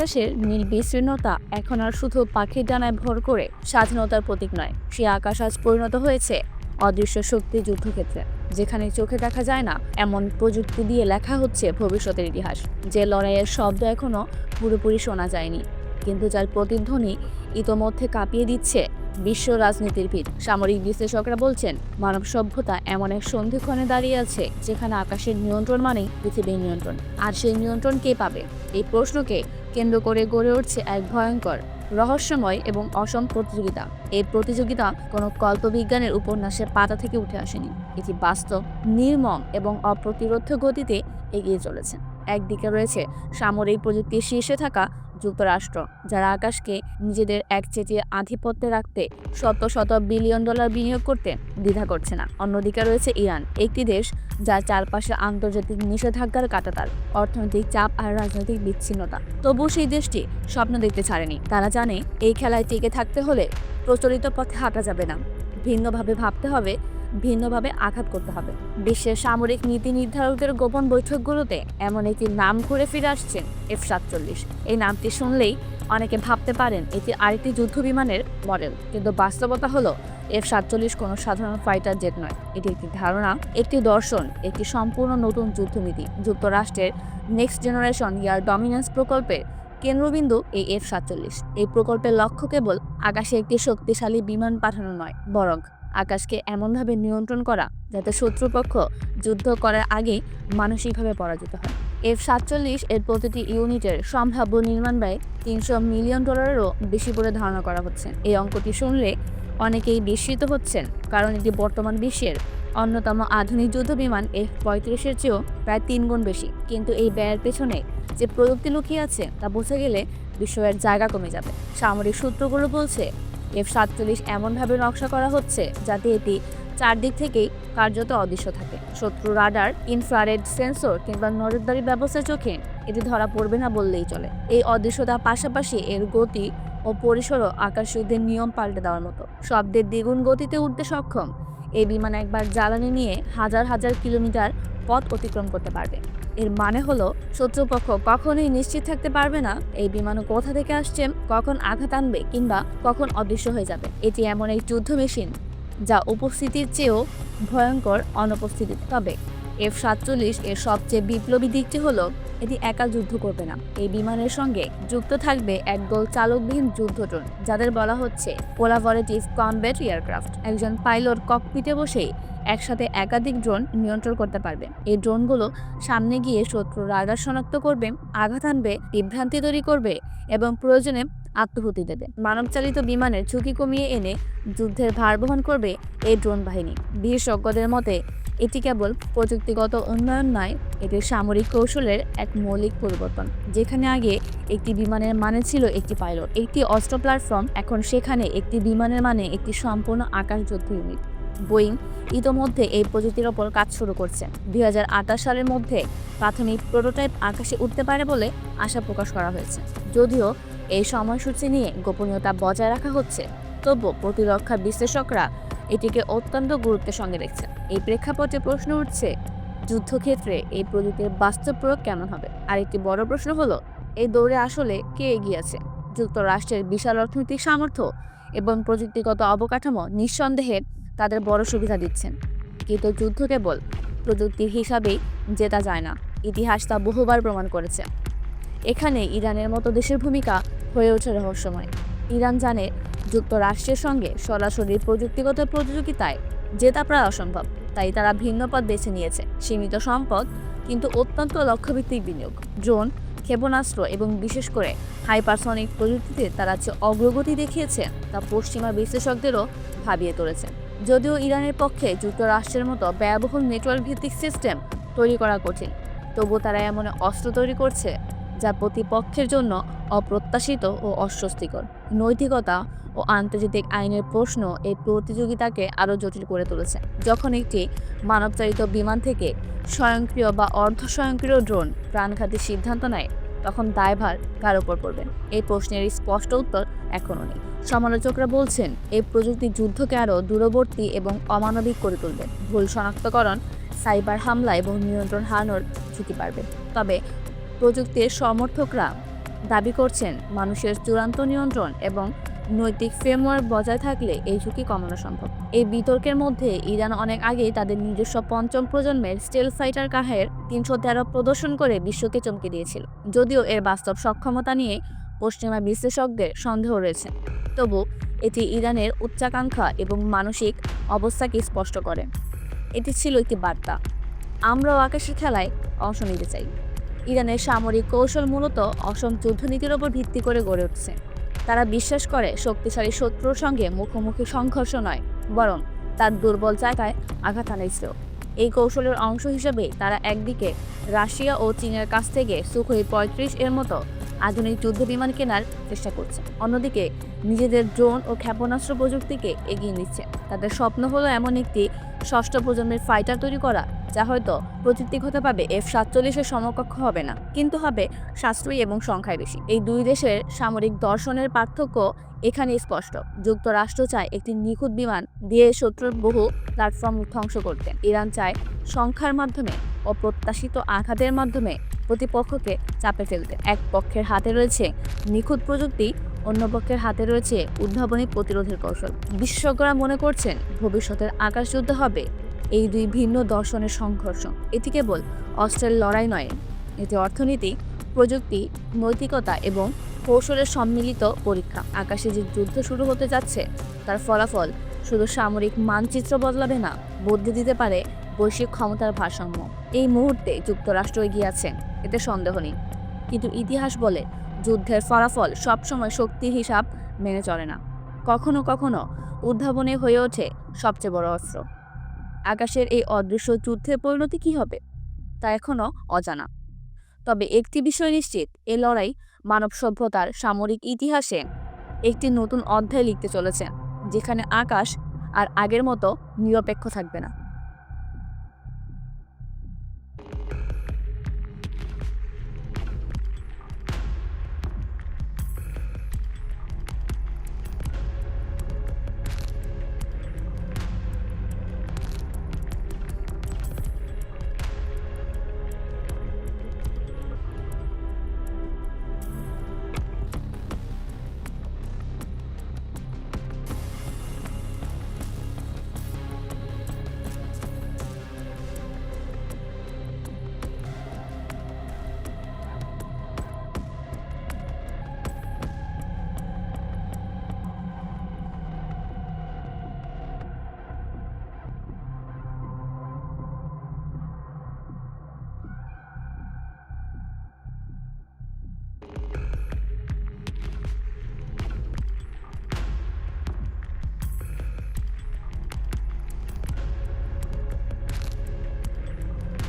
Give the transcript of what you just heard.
আকাশের নীল বিস্তীর্ণতা এখন আর শুধু পাখির ডানায় ভর করে স্বাধীনতার প্রতীক নয়, সে আকাশ আজ পরিণত হয়েছে অদৃশ্য শক্তি যুদ্ধক্ষেত্রে, যেখানে চোখে দেখা যায় না এমন প্রযুক্তি দিয়ে লেখা হচ্ছে ভবিষ্যতের ইতিহাস, যে লড়াইয়ের শব্দ এখনও পুরোপুরি শোনা যায়নি। কিন্তু যার প্রতিধ্বনি ইতোমধ্যে কাঁপিয়ে দিচ্ছে বিশ্ব রাজনীতির ভিত। সামরিক বিশ্লেষকরা বলছেন, মানব সভ্যতা এমন এক সন্ধিক্ষণে দাঁড়িয়ে আছে যেখানে আকাশের নিয়ন্ত্রণ মানেই পৃথিবীর নিয়ন্ত্রণ। আর সেই নিয়ন্ত্রণ কে পাবে? এই প্রশ্নকে কেন্দ্র করে গড়ে উঠছে এক ভয়ঙ্কর, রহস্যময় এবং অসম প্রতিযোগিতা। এই প্রতিযোগিতা কোনো কল্পবিজ্ঞানের উপন্যাসের পাতা থেকে উঠে আসেনি। এটি বাস্তব, নির্মম এবং অপ্রতিরোধ্য গতিতে এগিয়ে চলেছে। একদিকে রয়েছে সামরিক প্রযুক্তির শীর্ষে থাকা যুক্তরাষ্ট্র, যারা আকাশকে নিজেদের একচেটিয়া আধিপত্যে রাখতে শত শত বিলিয়ন ডলার বিনিয়োগ করতে দ্বিধা করছে না। অন্যদিকে রয়েছে ইরান, একটি দেশ যার চারপাশে আন্তর্জাতিক নিষেধাজ্ঞার কাটাতার, অর্থনৈতিক চাপ আর রাজনৈতিক বিচ্ছিন্নতা। তবুও সেই দেশটি স্বপ্ন দেখতে ছাড়েনি। তারা জানে, এই খেলায় টিকে থাকতে হলে প্রচলিত পথে হাঁটা যাবে না। ভিন্নভাবে ভাবতে হবে ভিন্নভাবে আঘাত করতে হবে। বিশ্বের সামরিক নীতি নির্ধারকদের গোপন বৈঠকগুলোতে এমন একটি নাম ঘুরে ফিরে আসছেন এফ সাতচল্লিশ। এই নামটি শুনলেই অনেকে ভাবতে পারেন এটি আরেকটি যুদ্ধ বিমানের মডেল, কিন্তু বাস্তবতা হলো এফ সাতচল্লিশ কোনো সাধারণ ফাইটার জেট নয়। এটি একটি ধারণা, একটি দর্শন, একটি সম্পূর্ণ নতুন যুদ্ধনীতি। যুক্তরাষ্ট্রের নেক্সট জেনারেশন ইয়ার ডমিনেন্স প্রকল্পের কেন্দ্রবিন্দু এই এফ সাতচল্লিশ। এই প্রকল্পের লক্ষ্য কেবল আকাশে একটি শক্তিশালী বিমান পাঠানো নয়, বরং আকাশকে এমনভাবে নিয়ন্ত্রণ করা যাতে শত্রুপক্ষ যুদ্ধ করার আগেই মানসিকভাবে পরাজিত হয়। এফ সাতচল্লিশ এর প্রতিটি ইউনিটের সম্ভাব্য নির্মাণ ব্যয় তিনশো মিলিয়ন ডলারেরও বেশি বলে ধারণা করা হচ্ছে। এই অঙ্কটি শুনলে অনেকেই বিস্মিত হচ্ছেন, কারণ এটি বর্তমান বিশ্বের অন্যতম আধুনিক যুদ্ধ বিমান এফ পঁয়ত্রিশের চেয়েও প্রায় তিন গুণ বেশি। কিন্তু এই ব্যয়ের পেছনে যে প্রযুক্তি লুকিয়ে আছে তা বোঝা গেলে বিশ্বের জায়গা কমে যাবে। সামরিক সূত্রগুলো বলছে এফ সাতচল্লিশ এমনভাবে নকশা করা হচ্ছে যাতে এটি চারদিক থেকেই কার্যত অদৃশ্য থাকে। শত্রু রাডার, ইনফ্রারেড সেন্সর কিংবা নজরদারি ব্যবস্থার চোখে এটি ধরা পড়বে না বললেই চলে। এই অদৃশ্যতা পাশাপাশি এর গতি ও পরিসরও আকাশ যুদ্ধের নিয়ম পাল্টে দেওয়ার মতো। শব্দের দ্বিগুণ গতিতে উঠতে সক্ষম এই বিমান একবার জ্বালানি নিয়ে হাজার হাজার কিলোমিটার পথ অতিক্রম করতে পারবে। এর মানে হলো, শত্রুপক্ষ কখনোই নিশ্চিত থাকতে পারবে না। এই বিমান কোথা থেকে আসছে, কখন আঘাত আনবে কিংবা কখন অদৃশ্য হয়ে যাবে, এটি এমন এক যুদ্ধ মেশিন যা উপস্থিতির চেয়েও ভয়ঙ্কর অনুপস্থিতি। তবে এফ সাতচল্লিশ এর সবচেয়ে বিপ্লবী দিকটি হলো, এটি একা যুদ্ধ করবে না। এই বিমানের সঙ্গে যুক্ত থাকবে একদল চালকবিহীন যুদ্ধ ড্রোন যাদের বলা হচ্ছে কোলাবরেটিভ কমব্যাট এয়ারক্রাফট। একজন পাইলট ককপিটে বসেই একসাথে একাধিক ড্রোন নিয়ন্ত্রণ করতে পারবে। এই ড্রোনগুলো সামনে গিয়ে শত্রু রাডার শনাক্ত করবে, আঘাত আনবে, বিভ্রান্তি তৈরি করবে এবং প্রয়োজনে আত্মহুতি দেবে। মানবচালিত বিমানের ঝুঁকি কমিয়ে এনে যুদ্ধের ভার বহন করবে এই ড্রোন বাহিনী। বিশেষজ্ঞদের মতে, এটি কেবল প্রযুক্তিগত উন্নয়ন নয়, এটি সামরিক কৌশলের এক মৌলিক পরিবর্তন, যেখানে আগে একটি বিমানের মানে ছিল একটি পাইলট। একটি অস্ত্র প্ল্যাটফর্ম এখন সেখানে একটি বিমানের মানে একটি সম্পূর্ণ আকাশ যুদ্ধ ইউনিট বোয়িং ইতোমধ্যে এই প্রযুক্তির ওপর কাজ শুরু করছে। দুই সালের মধ্যে প্রাথমিক প্রোটোটাইপ আকাশে উঠতে পারে বলে আশা প্রকাশ করা হয়েছে। যদিও এই সময়সূচি নিয়ে গোপনীয়তা বজায় রাখা হচ্ছে, তবুও প্রতিরক্ষা বিশ্লেষকরা এটিকে অত্যন্ত গুরুত্বের সঙ্গে দেখছে এই প্রেক্ষাপটে প্রশ্ন উঠছে, যুদ্ধক্ষেত্রে এই প্রযুক্তির বাস্তব প্রয়োগ কেমন হবে? আর একটি বড় প্রশ্ন হলো, এই দৌড়ে আসলে কে এগিয়ে আছে? যুক্তরাষ্ট্রের বিশাল অর্থনৈতিক সামর্থ্য এবং প্রযুক্তিগত অবকাঠামো নিঃসন্দেহে তাদের বড় সুবিধা দিচ্ছেন। কিন্তু যুদ্ধ কেবল প্রযুক্তির হিসাবেই জেতা যায় না। ইতিহাস তা বহুবার প্রমাণ করেছে। এখানে ইরানের মতো দেশের ভূমিকা হয়ে ওঠে রহস্যময়। ইরান জানে যুক্তরাষ্ট্রের সঙ্গে সরাসরি প্রযুক্তিগত প্রতিযোগিতায় জেতা প্রায় অসম্ভব। তাই তারা ভিন্ন পথ বেছে নিয়েছে। সীমিত সম্পদ, কিন্তু অত্যন্ত লক্ষ্যভিত্তিক বিনিয়োগ। ড্রোন, ক্ষেপণাস্ত্র এবং বিশেষ করে হাইপারসনিক প্রযুক্তিতে তারা যে অগ্রগতি দেখিয়েছে তা পশ্চিমা বিশ্লেষকদেরও ভাবিয়ে তুলেছে। যদিও ইরানের পক্ষে যুক্তরাষ্ট্রের মতো ব্যয়বহুল নেটওয়ার্ক ভিত্তিক সিস্টেম তৈরি করা কঠিন, তবুও তারা এমন অস্ত্র তৈরি করছে যা প্রতিপক্ষের জন্য অপ্রত্যাশিত ও অস্বস্তিকর। নৈতিকতা ও আন্তর্জাতিক আইনের প্রশ্ন এই প্রতিযোগিতাকে আরও জটিল করে তুলেছে, যখন একটি মানবচালিত বিমান থেকে স্বয়ংক্রিয় বা অর্ধ স্বয়ংক্রিয় ড্রোন প্রাণঘাতী সিদ্ধান্ত নেয়, তখন দায়ভার কার ওপর পড়বে? এই প্রশ্নের স্পষ্ট উত্তর এখনও নেই। সমালোচকরা বলছেন, এই প্রযুক্তি যুদ্ধকে আরও দূরবর্তী এবং অমানবিক করে তুলবে। ভুল শনাক্তকরণ, সাইবার হামলা এবং নিয়ন্ত্রণ হারানোর ঝুঁকি বাড়বে। তবে প্রযুক্তির সমর্থকরা দাবি করছেন, মানুষের চূড়ান্ত নিয়ন্ত্রণ এবং নৈতিক ফ্রেমওয়ার্ক বজায় থাকলে এই ঝুঁকি কমানো সম্ভব। এই বিতর্কের মধ্যে ইরান অনেক আগেই তাদের নিজস্ব পঞ্চম প্রজন্মের স্টেল ফাইটার কাহের তিনশো তেরো প্রদর্শন করে বিশ্বকে চমকে দিয়েছিল। যদিও এর বাস্তব সক্ষমতা নিয়ে পশ্চিমা বিশ্লেষকদের সন্দেহ রয়েছে। তবু এটি ইরানের উচ্চাকাঙ্ক্ষা এবং মানসিক অবস্থাকে স্পষ্ট করে। এটি ছিল একটি বার্তা। আমরাও আকাশের খেলায় অংশ নিতে চাই। ইরানের সামরিক কৌশল মূলত অসম যুদ্ধনীতির ওপর ভিত্তি করে গড়ে উঠছে। তারা বিশ্বাস করে শক্তিশালী শত্রুর সঙ্গে মুখোমুখি সংঘর্ষ নয়, বরং তার দুর্বল জায়গায় আঘাত আনাই ছিল এই কৌশলের অংশ হিসেবে তারা একদিকে রাশিয়া ও চীনের কাছ থেকে সুখই পঁয়ত্রিশ এর মতো আধুনিক যুদ্ধ বিমান কেনার চেষ্টা করছে। অন্যদিকে, নিজেদের ড্রোন ও ক্ষেপণাস্ত্র প্রযুক্তিকে এগিয়ে নিচ্ছে। তাদের স্বপ্ন হলো এমন একটি ষষ্ঠ প্রজন্মের ফাইটার তৈরি করা, যা হয়তো প্রযুক্তিগত পাবে এফ সাতচল্লিশের সমকক্ষ হবে না, কিন্তু হবে সাশ্রয়ী এবং সংখ্যায় বেশি। এই দুই দেশের সামরিক দর্শনের পার্থক্য এখানে স্পষ্ট। যুক্তরাষ্ট্র চায় একটি নিখুঁত বিমান দিয়ে শত্রুর বহু প্ল্যাটফর্ম ধ্বংস করতে। ইরান চায় সংখ্যার মাধ্যমে অপ্রত্যাশিত আঘাতের মাধ্যমে প্রতিপক্ষকে চাপে ফেলতে। এক পক্ষের হাতে রয়েছে নিখুঁত প্রযুক্তি, অন্য পক্ষের হাতে রয়েছে উদ্ভাবনী প্রতিরোধের কৌশল। বিশেষজ্ঞরা মনে করছেন ভবিষ্যতের আকাশযুদ্ধ হবে এই দুই ভিন্ন দর্শনের সংঘর্ষ। এটি কেবল অস্ত্রের লড়াই নয় এতে অর্থনীতি, প্রযুক্তি, নৈতিকতা এবং কৌশলের সম্মিলিত পরীক্ষা। আকাশে যে যুদ্ধ শুরু হতে যাচ্ছে, তার ফলাফল শুধু সামরিক মানচিত্র বদলাবে না, বদলে দিতে পারে বৈশ্বিক ক্ষমতার ভারসাম্য। এই মুহূর্তে যুক্তরাষ্ট্র এগিয়ে আছে। এতে সন্দেহ নেই। কিন্তু ইতিহাস বলে যুদ্ধের ফলাফল সবসময় শক্তি হিসাব মেনে চলে না। কখনো কখনো উদ্ভাবনে হয়ে ওঠে সবচেয়ে বড় অস্ত্র। আকাশের এই অদৃশ্য যুদ্ধের পরিণতি কি হবে, তা এখনও অজানা। তবে একটি বিষয় নিশ্চিত, এ লড়াই মানব সভ্যতার সামরিক ইতিহাসে একটি নতুন অধ্যায় লিখতে চলেছে, যেখানে আকাশ আর আগের মতো নিরপেক্ষ থাকবে না।